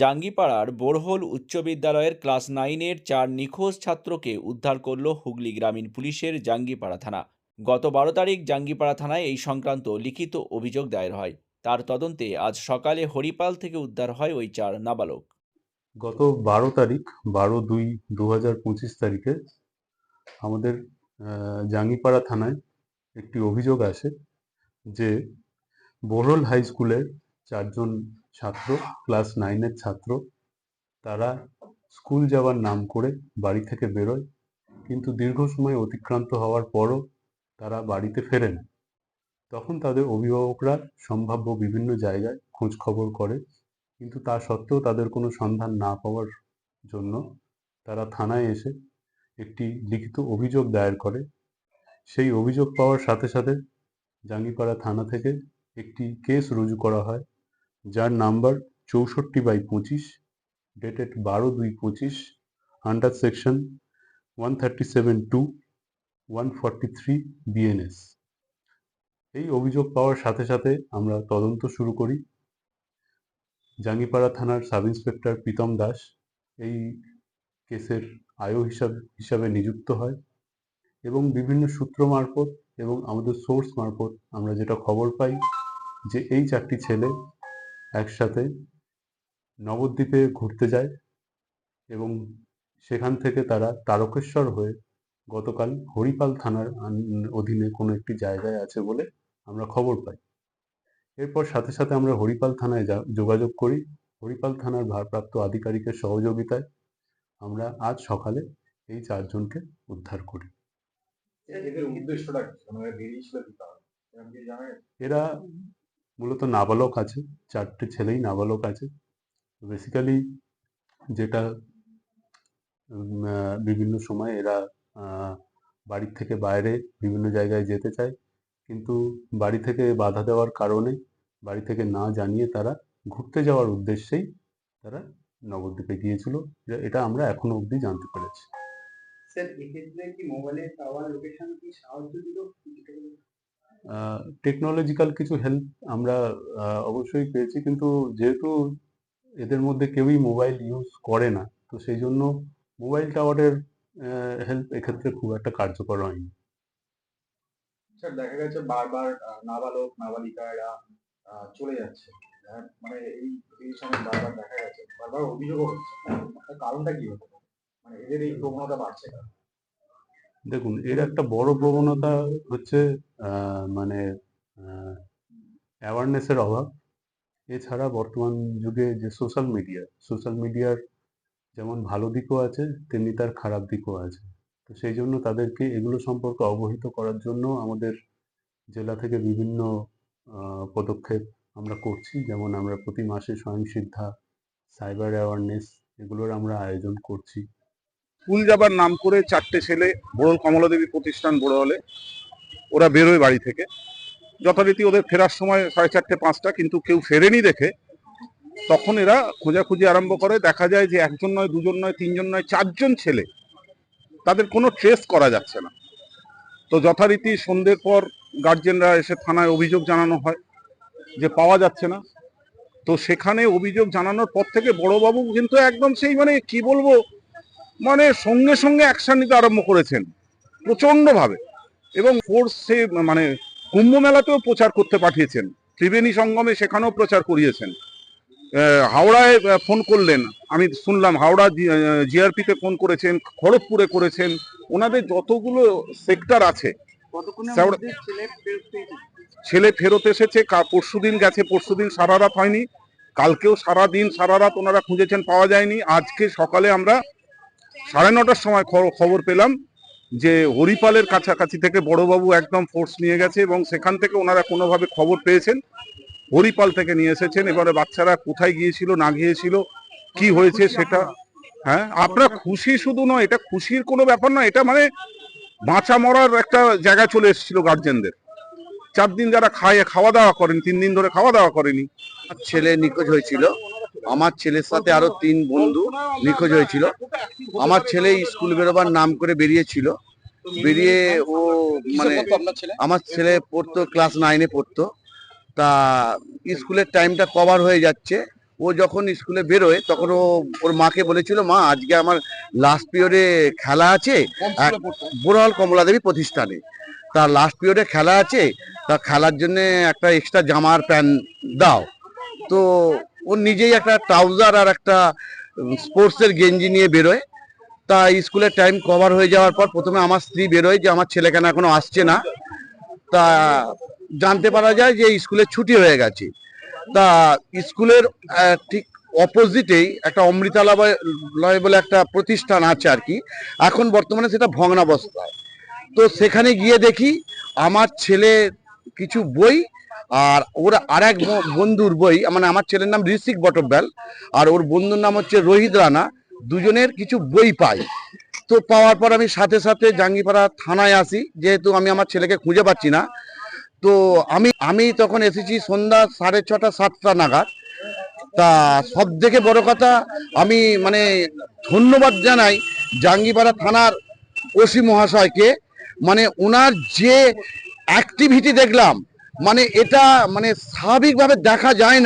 জাঙ্গিপাড়ার borehole উচ্চ বিদ্যালয়ের class নাইনের চার নিখোঁজ ছাত্রকে উদ্ধার করল হুগলি গ্রামীণ পুলিশের জাঙ্গিপাড়া থানা। গত বারো তারিখ জাঙ্গিপাড়া থানায় এই সংক্রান্ত লিখিত অভিযোগ দায়ের হয়। তার তদন্তে আজ সকালে হরিপাল থেকে উদ্ধার হয় ওই চার নাবালক। গত বারো তারিখ, বারো দুই দু হাজার পঁচিশ তারিখে আমাদের জাঙ্গিপাড়া থানায় একটি অভিযোগ আসে যে বোরল হাই স্কুলের চারজন ছাত্র ক্লাস নাইনের ছাত্র। তারা স্কুল যাওয়ার নাম করে বাড়ি থেকে বেরোয়। কিন্তু দীর্ঘ সময় অতিক্রান্ত হওয়ার পরও তারা বাড়িতে ফেরে না তখন তাদের অভিভাবকরা সম্ভাব্য বিভিন্ন জায়গায় খোঁজ খবর করে। কিন্তু তা সত্ত্বেও তাদের কোনো সন্ধান না পাওয়ার জন্য তারা থানায় এসে একটি লিখিত অভিযোগ দায়ের করে। সেই অভিযোগ পাওয়ার সাথে সাথে জাঙ্গিপাড়া থানা থেকে একটি কেস রুজু করা হয়। যার নাম্বার চৌষট্টি বাই পঁচিশ ডেটেড বারো দুই পঁচিশ under section one thirty seven two one forty three BNS এই অভিযোগ পাওয়ার সাথে সাথে আমরা তদন্ত শুরু করি। জাঙ্গিপাড়া থানার সাব ইন্সপেক্টর প্রীতম দাস এই কেসের আয়ো হিসাব, হিসাবে নিযুক্ত হয় এবং বিভিন্ন সূত্র মারফত এবং আমাদের সোর্স মারফত আমরা যেটা খবর পাই যে এই চারটি ছেলে একসাথে নবদ্বীপে ঘুরতে যায় এবং সেখান থেকে তারা তারকেশ্বর হয়ে গতকাল হরিপাল থানার অধীনে কোনো একটি জায়গায় আছে বলে আমরা খবর পাই। এরপর সাথে সাথে আমরা হরিপাল থানায় যা- যোগাযোগ করি। হরিপাল থানার ভারপ্রাপ্ত আধিকারিকের সহযোগিতায় আমরা আজ সকালে এই চারজনকে উদ্ধার করি। এদের উদ্দেশ্যটা কি? মানে এরা মূলত নাবালক আছে, চারটে ছেলেই নাবালক আছে। বেসিক্যালি যেটা বিভিন্ন সময় এরা বাড়ির থেকে বাইরে বিভিন্ন জায়গায় যেতে চায়। কিন্তু বাড়ি থেকে বাধা দেওয়ার কারণে, বাড়ি থেকে না জানিয়ে তারা ঘুরতে যাওয়ার উদ্দেশ্যেই তারা নবদ্বীপে গিয়েছিল। এটা- আমরা এখনও অবধি জানতে পেরেছি। টেকনোলজিক্যাল কিছু হেল্প আমরা অবশ্যই পেয়েছি। কিন্তু যেহেতু এদের মধ্যে কেউই মোবাইল ইউজ করে না তো সেই জন্য মোবাইল টাওয়ারের হেল্প এক্ষেত্রে খুব একটা কার্যকর হয়নি। স্যার দেখা গেছে বারবার নাবালক নাবালিকা এরা চলে যাচ্ছে। হ্যাঁ, মানে এই সময় বারবার দেখা গেছে বারবার অভিযোগও হচ্ছে। কারণটা কি হতে মানে এদের এই প্রবণতা বাড়ছে? দেখুন এর একটা বড় প্রবণতা হচ্ছে মানে অ্যাওয়ারনেসের অভাব। এছাড়া বর্তমান যুগে যে সোশ্যাল মিডিয়া সোশ্যাল মিডিয়ার যেমন ভালো দিকও আছে তেমনি তার খারাপ দিকও আছে। তো সেই জন্য তাদেরকে এগুলো সম্পর্কে অবহিত করার জন্য আমাদের জেলা থেকে বিভিন্ন পদক্ষেপ আমরা করছি। যেমন আমরা প্রতি মাসে স্বয়ংসিদ্ধা সাইবার অ্যাওয়ারনেস এগুলোর আমরা আয়োজন করছি। স্কুল যাবার নাম করে চারটে ছেলে বড়ল কমলাদেবী প্রতিষ্ঠান বড় হলে, ওরা বেরোয় বাড়ি থেকে। যথারীতি ওদের ফেরার সময় সাড়ে চারটে, পাঁচটা, কিন্তু কেউ ফেরেনি দেখে। তখন এরা খোঁজাখুঁজি আরম্ভ করে। দেখা যায় যে একজন নয়, দুজন নয়, তিনজন নয়, চারজন ছেলে। তাদের কোনো ট্রেস করা যাচ্ছে না। তো যথারীতি সন্ধ্যের পর গার্জেনরা এসে থানায় অভিযোগ জানানো হয় যে পাওয়া যাচ্ছে না। তো সেখানে অভিযোগ জানানোর পর থেকে বড়বাবু কিন্তু একদম সেই মানে কি বলব মানে সঙ্গে সঙ্গে অ্যাকশন নিতে আরম্ভ করেছেন প্রচণ্ড ভাবে এবং ফোর্স মানে কুম্ভ মেলাতেও প্রচার করতে পাঠিয়েছেন। ত্রিবেণী সঙ্গমে সেখানেও প্রচার করিয়েছেন। হাওড়ায় ফোন করলেন। আমি শুনলাম হাওড়া জিআরপিতে ফোন করেছেন খড়গপুরে করেছেন। ওনাদের যতগুলো সেক্টর আছে ছেলে ফেরত এসেছে পরশু দিন গেছে পরশু দিন সারা রাত হয়নি। কালকেও সারা দিন সারা রাত ওনারা খুঁজেছেন পাওয়া যায়নি। আজকে সকালে আমরা সাড়ে নটার সময় খবর পেলাম যে হরিপালের কাছাকাছি থেকে বড়বাবু একদম ফোর্স নিয়ে গেছে এবং সেখান থেকে ওনারা কোনোভাবে খবর পেয়েছেন। হরিপাল থেকে নিয়ে এসেছেন। এবারে বাচ্চারা কোথায় গিয়েছিল, না গিয়েছিল, কি হয়েছে সেটা হ্যাঁ? আপনার খুশি শুধু নয়, এটা খুশির কোনো ব্যাপার নয়, এটা মানে বাঁচা মরার একটা জায়গা চলে এসেছিল গার্জেনদের চার দিন যারা খায়, খাওয়া দাওয়া করেন, তিন দিন ধরে খাওয়া দাওয়া করেনি। ছেলে নিখোঁজ হয়েছিল। আমার ছেলের সাথে আরও তিন বন্ধু নিখোঁজ হয়েছিল। আমার ছেলে স্কুল বেরোবার নাম করে বেরিয়েছিল। বেরিয়ে ও মানে আমার ছেলে পড়তো ক্লাস নাইনে পড়তো। তা স্কুলের টাইমটা কভার হয়ে যাচ্ছে। ও যখন স্কুলে বেরোয় তখন ও ওর মাকে বলেছিল মা আজকে আমার লাস্ট পিরিয়ডে খেলা আছে বোরহাল কমলা দেবী প্রতিষ্ঠানে। তার লাস্ট পিরিয়ডে খেলা আছে তা খেলার জন্য একটা এক্সট্রা জামার প্যান্ট দাও। তো ও নিজেই একটা ট্রাউজার আর একটা স্পোর্টসের গেঞ্জি নিয়ে বেরোয়। তা স্কুলের টাইম কভার হয়ে যাওয়ার পর প্রথমে আমার স্ত্রী বেরোয় যে আমার ছেলে কেন এখনও আসছে না। তা জানতে পারা যায় যে স্কুলের ছুটি হয়ে গেছে। তা স্কুলের ঠিক অপোজিটেই একটা অমৃতালয় বলে একটা প্রতিষ্ঠান আছে আর কি। এখন বর্তমানে সেটা ভগ্নাবস্থায়। তো সেখানে গিয়ে দেখি আমার ছেলে কিছু বই আর ওর আর এক বন্ধুর বই মানে আমার ছেলের নাম ঋষিক বটব্যাল, আর ওর বন্ধুর নাম হচ্ছে রোহিত রানা, দুজনের কিছু বই পাই। তো পাওয়ার পর আমি সাথে সাথে জাঙ্গিপাড়া থানায় আসি, যেহেতু আমি আমার ছেলেকে খুঁজে পাচ্ছি না। তো আমি আমি তখন এসেছি সন্ধ্যা সাড়ে ছটা, সাতটা নাগাদ। তা সব থেকে বড় কথা, আমি মানে ধন্যবাদ জানাই জাঙ্গিপাড়া থানার ওসি মহাশয়কে। মানে ওনার যে অ্যাক্টিভিটি দেখলাম মানে এটা মানে স্বাভাবিকভাবে দেখা যায় না।